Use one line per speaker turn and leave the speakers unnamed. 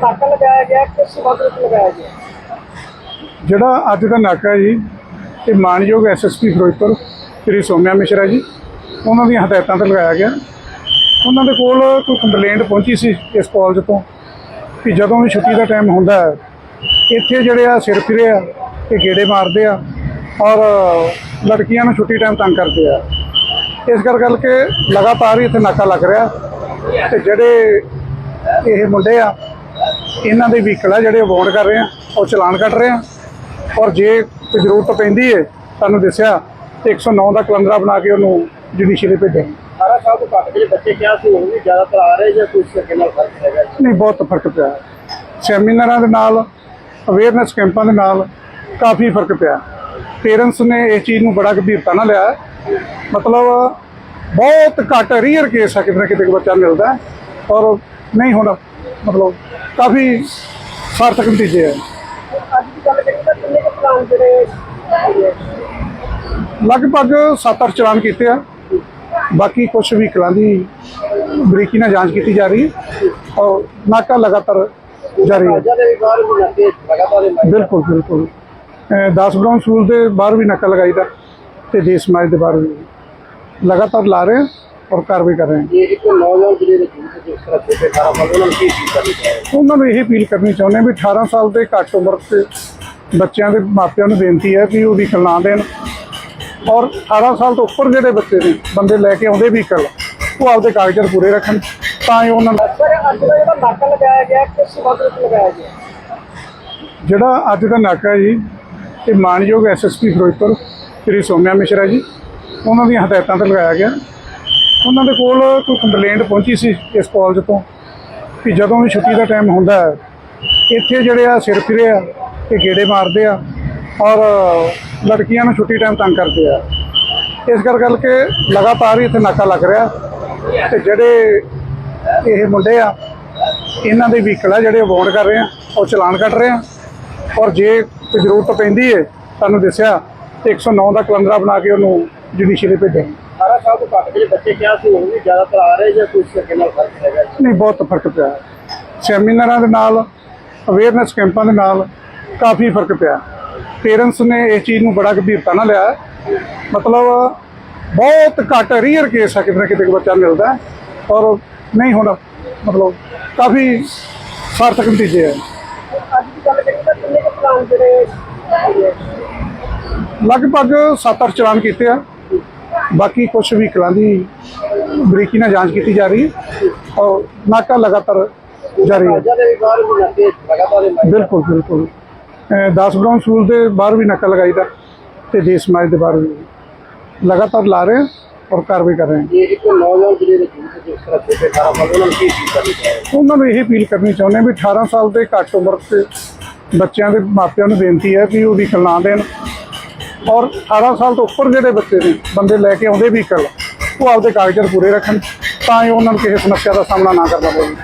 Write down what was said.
ਕਿਸ ਵਕਤ ਲਗਾਇਆ ਗਿਆ।
ਜਿਹੜਾ ਅੱਜ ਦਾ ਨਾਕਾ ਜੀ, ਇਹ ਮਾਨਯੋਗ ਐਸਐਸਪੀ ਫਿਰੋਜ਼ਪੁਰ, ਸ੍ਰੀ ਸੋਮਿਆ ਮਿਸ਼ਰਾ ਜੀ, ਉਹਨਾਂ ਦੀਆਂ ਹਦਾਇਤਾਂ ਤੇ ਲਗਾਇਆ ਗਿਆ। ਉਹਨਾਂ ਦੇ ਕੋਲ ਕੋਈ ਕੰਪਲੇਂਟ ਪਹੁੰਚੀ ਸੀ ਇਸ ਕਾਲਜ ਤੋਂ ਕਿ ਜਦੋਂ ਵੀ ਛੁੱਟੀ ਦਾ ਟਾਈਮ ਹੁੰਦਾ ਹੈ, ਇੱਥੇ ਜਿਹੜੇ ਆ ਸਿਰ ਫਿਰੇ ਆ ਇਹ ਗੇੜੇ ਮਾਰਦੇ ਆ ਔਰ ਲੜਕੀਆਂ ਨੂੰ ਛੁੱਟੀ ਟਾਈਮ ਤੰਗ ਕਰਦੇ ਆ। ਇਸ ਕਰ ਕਰਕੇ ਲਗਾਤਾਰ ਹੀ ਇੱਥੇ ਨਾਕਾ ਲੱਗ ਰਿਹਾ ਤੇ ਜਿਹੜੇ ਇਹ ਮੁੰਡੇ ਆ ਇਹਨਾਂ ਦੇ ਵਹੀਕਲ ਆ ਜਿਹੜੇ ਅਵਾਰਡ ਕਰ ਰਹੇ ਆ ਉਹ ਚਲਾਨ ਕੱਟ ਰਹੇ ਆ ਔਰ ਜੇ ਕੋਈ ਜ਼ਰੂਰਤ ਪੈਂਦੀ ਹੈ ਸਾਨੂੰ ਦੱਸਿਆ ਤੇ 109 ਦਾ ਕਲੰਦਰਾ ਬਣਾ ਕੇ ਉਹਨੂੰ ਜੁਡੀਸ਼ੀਅਲੀ ਭੇਜਾਂਗੇ
18 ਸਾਲ ਤੋਂ ਘੱਟ ਜਿਹੜੇ ਬੱਚੇ ਕਿਹਾ ਸੀ ਹੁਣ ਵੀ ਜ਼ਿਆਦਾਤਰ ਆ ਰਹੇ ਜਾਂ ਕੁਝ ਸਕੇ ਨਾਲ ਫ਼ਰਕ ਹੈਗਾ?
ਨਹੀਂ ਬਹੁਤ ਫ਼ਰਕ ਪਿਆ। ਸੈਮੀਨਾਰਾਂ ਦੇ ਨਾਲ ਅਵੇਅਰਨੈਸ ਕੈਂਪਾਂ ਦੇ ਨਾਲ ਕਾਫੀ ਫ਼ਰਕ ਪਿਆ ਪੇਰੈਂਟਸ ਨੇ ਇਸ ਚੀਜ਼ ਨੂੰ ਬੜਾ ਗੰਭੀਰਤਾ ਨਾਲ ਲਿਆ। ਮਤਲਬ ਬਹੁਤ ਘੱਟ ਰੀਅਰ ਕੇਸ ਆ ਕਿਤੇ ਨਾ ਕਿਤੇ ਬੱਚਾ ਮਿਲਦਾ ਔਰ ਨਹੀਂ ਹੁਣ ਮਤਲਬ ਕਾਫੀ ਸਾਰਥਕ ਨਤੀਜੇ ਹੈ
ਅੱਜ ਦੀ ਗੱਲ ਕਰੀਏ ਤਾਂ ਕਿੰਨੇ ਕੁ ਪਲਾਨ ਜਿਹੜੇ
ਲਗਭਗ 7-8 ਚਲਾਨ ਕੀਤੇ ਆ। ਬਾਕੀ ਕੁਝ ਵਹੀਕਲਾਂ ਦੀ ਬਰੀਕੀ ਨਾਲ ਜਾਂਚ ਕੀਤੀ ਜਾ ਰਹੀ ਹੈ ਔਰ ਨਾਕਾ ਲਗਾਤਾਰ ਜਾਰੀ ਹੈ। ਬਿਲਕੁਲ ਬਿਲਕੁਲ। ਅਹ 10 ਬਰਾਊਨ ਸਕੂਲ ਦੇ ਬਾਹਰ ਵੀ ਨਾਕਾ ਲਗਾਈਦਾ ਤੇ ਦੇਸ਼ ਸਮਾਜ ਦੇ ਬਾਹਰ ਵੀ। ਲਗਾਤਾਰ ਲਾ ਰਹੇ ਔਰ ਕਾਰਵਾਈ ਕਰ ਰਹੇ ਹਾਂ।
ਇਹ ਇੱਕ ਨੌਜਵਾਨ ਜਿਹੜੇ ਨੇ ਜਿਸ ਤਰ੍ਹਾਂ ਛੋਟੇ 18 ਸਾਲ ਉਹਨਾਂ ਨੂੰ ਕੀ ਚੀਜ਼ ਕਰਨੀ ਚਾਹੀਦੀ
ਉਹਨਾਂ ਨੂੰ ਇਹ ਅਪੀਲ ਕਰਨੀ ਚਾਹੁੰਦੇ ਹਾਂ ਵੀ 18 ਸਾਲ ਦੇ ਘੱਟ ਉਮਰ ਦੇ ਬੱਚਿਆਂ ਦੇ ਮਾਪਿਆਂ ਨੂੰ ਬੇਨਤੀ ਹੈ ਵੀ ਉਹ ਵਹੀਕਲ ਨਾ ਦੇਣ। ਔਰ 18 ਸਾਲ ਤੋਂ ਉੱਪਰ ਜਿਹੜੇ ਬੱਚੇ ਨੇ ਬੰਦੇ ਲੈ ਕੇ ਆਉਂਦੇ ਵਹੀਕਲ ਉਹ ਆਪਦੇ ਕਾਗਜ਼ਾਤ ਪੂਰੇ ਰੱਖਣ ਤਾਂ ਹੀ ਉਹਨਾਂ ਨੂੰ
ਸਰ ਅੱਜ ਦਾ ਜਿਹੜਾ ਨਾਕਾ ਲਗਾਇਆ ਗਿਆ ਕਿਸ ਵਿੱਚ ਲਗਾਇਆ ਗਿਆ?
ਜਿਹੜਾ ਅੱਜ ਦਾ ਨਾਕਾ ਜੀ ਇਹ ਮਾਨਯੋਗ ਐਸਐਸਪੀ ਫਿਰੋਜ਼ਪੁਰ ਸ੍ਰੀ ਸੋਮਿਆ ਮਿਸ਼ਰਾ ਜੀ ਉਹਨਾਂ ਦੀਆਂ ਹਦਾਇਤਾਂ ਤੇ ਲਗਾਇਆ ਗਿਆ। ਉਹਨਾਂ ਦੇ ਕੋਲ ਕੋਈ ਕੰਪਲੇਂਟ ਪਹੁੰਚੀ ਸੀ ਇਸ ਕਾਲਜ ਤੋਂ ਕਿ ਜਦੋਂ ਵੀ ਛੁੱਟੀ ਦਾ ਟਾਈਮ ਹੁੰਦਾ ਹੈ, ਇੱਥੇ ਜਿਹੜੇ ਆ ਸਿਰ ਫਿਰੇ ਆ ਤੇ ਗੇੜੇ ਮਾਰਦੇ ਆ ਔਰ ਲੜਕੀਆਂ ਨੂੰ ਛੁੱਟੀ ਟਾਈਮ ਤੰਗ ਕਰਦੇ ਆ। ਇਸ ਕਰ ਕਰਕੇ ਲਗਾਤਾਰ ਹੀ ਇੱਥੇ ਨਾਕਾ ਲੱਗ ਰਿਹਾ ਤੇ ਜਿਹੜੇ ਇਹ ਮੁੰਡੇ ਆ, ਇਹਨਾਂ ਦੇ ਵਹੀਕਲ ਆ ਜਿਹੜੇ ਅਵਾਰਡ ਕਰ ਰਹੇ ਆ, ਉਹ ਚਲਾਨ ਕੱਟ ਰਹੇ ਆ ਔਰ ਜੇ ਜ਼ਰੂਰਤ ਪੈਂਦੀ ਹੈ ਤੁਹਾਨੂੰ ਦੱਸਿਆ ਤੇ 109 ਦਾ ਕਲੰਦਰਾ ਬਣਾ ਕੇ ਉਹਨੂੰ ਜੁਡੀਸ਼ੀਅਲੀ ਭੇਜਾਂਗੇ।
18 ਸਾਲ ਤੋਂ ਘੱਟ ਜਿਹੜੇ ਬੱਚੇ ਕਿਹਾ ਸੀ ਹੁਣ ਵੀ ਜ਼ਿਆਦਾਤਰ ਆ ਰਹੇ ਜਾਂ ਕੁਝ ਸਕੇ ਨਾਲ ਫ਼ਰਕ ਹੈਗਾ ਜੀ?
ਨਹੀਂ ਬਹੁਤ ਫ਼ਰਕ ਪਿਆ। ਸੈਮੀਨਾਰਾਂ ਦੇ ਨਾਲ ਅਵੇਅਰਨੈਸ ਕੈਂਪਾਂ ਦੇ ਨਾਲ ਕਾਫੀ ਫ਼ਰਕ ਪਿਆ ਪੇਰੈਂਟਸ ਨੇ ਇਸ ਚੀਜ਼ ਨੂੰ ਬੜਾ ਗੰਭੀਰਤਾ ਨਾਲ ਲਿਆ ਹੈ। ਮਤਲਬ ਬਹੁਤ ਘੱਟ ਰੀਅਰ ਕੇਸ ਆ ਕਿਤੇ ਨਾ ਕਿਤੇ ਬੱਚਾ ਮਿਲਦਾ ਹੈ ਔਰ ਨਹੀਂ ਹੁਣ ਮਤਲਬ ਕਾਫੀ ਸਾਰਥਕ ਨਤੀਜੇ ਹੈ
ਅੱਜ ਦੀ ਗੱਲ ਕਰੀਏ ਤਾਂ ਕਿੰਨੇ ਕੁ ਪਲਾਨ ਜਿਹੜੇ ਹੈਗੇ ਆ?
ਲਗਭਗ 7-8 ਚਲਾਨ ਕੀਤੇ ਆ ਬਾਕੀ ਕੁਝ ਵਹੀਕਲਾਂ ਦੀ ਬਰੀਕੀ ਨਾਲ ਜਾਂਚ ਕੀਤੀ ਜਾ ਰਹੀ ਹੈ ਔਰ ਨਾਕਾ ਲਗਾਤਾਰ ਜਾਰੀ ਹੈ।
ਵੀ ਵੀ
ਬਿਲਕੁਲ ਬਿਲਕੁਲ। ਅਹ 10 ਬਰਾਊਨ ਸਕੂਲ ਦੇ ਬਾਹਰ ਵੀ ਨਾਕਾ ਲਗਾਈਦਾ ਤੇ ਦੇਸ਼ ਸਮਾਜ ਦੇ ਬਾਹਰ ਵੀ। ਲਗਾਤਾਰ ਲਾ ਰਹੇ ਔਰ ਕਾਰਵਾਈ ਕਰ ਰਹੇ ਹਾਂ।
ਇੱਕ ਨੌਜਵਾਨ ਜਿਹੜੇ ਨੇ ਜਿਸ ਤਰ੍ਹਾਂ ਛੋਟੇ 18 ਸਾਲ ਉਹਨਾਂ ਨੂੰ ਕੀ ਕਰਨੀ ਚਾਹੀਦੀ
ਉਹਨਾਂ ਨੂੰ ਇਹ ਅਪੀਲ ਕਰਨੀ ਚਾਹੁੰਦੇ ਹਾਂ ਵੀ 18 ਸਾਲ ਦੇ ਘੱਟ ਉਮਰ ਦੇ ਬੱਚਿਆਂ ਦੇ ਮਾਪਿਆਂ ਨੂੰ ਬੇਨਤੀ ਹੈ ਵੀ ਉਹ ਵਹੀਕਲ ਨਾ ਦੇਣ। ਔਰ 18 ਸਾਲ ਤੋਂ ਉੱਪਰ ਜਿਹੜੇ ਬੱਚੇ ਨੇ ਬੰਦੇ ਲੈ ਕੇ ਆਉਂਦੇ ਵਹੀਕਲ ਉਹ ਆਪਦੇ ਕਾਗਜ਼ਾਤ ਪੂਰੇ ਰੱਖਣ, ਤਾਂ ਹੀ ਉਹਨਾਂ ਨੂੰ ਕਿਸੇ ਸਮੱਸਿਆ ਦਾ ਸਾਹਮਣਾ ਨਾ ਕਰਨਾ ਪਵੇ।